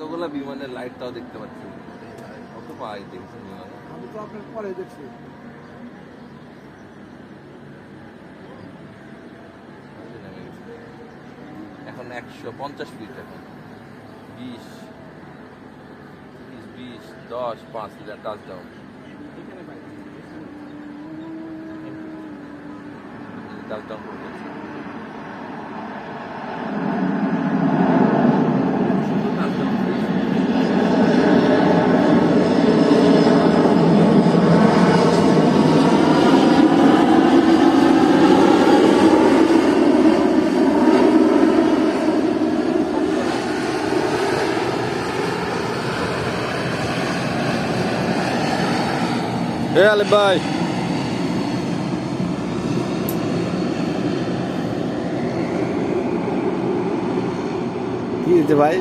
এতগুলা বিমানের লাইটটাও দেখতে পাচ্ছি কত পাই দেখছেন বিমানে? আমি তো আপনার পরে দেখছি। এখন একশো পঞ্চাশ ফিট এখন। বিশ বিশ দশ পাঁচ টাচ ডাউন টাচ ডাউন করতেছে এ আলিফ ভাই। কি হয়েছে ভাই?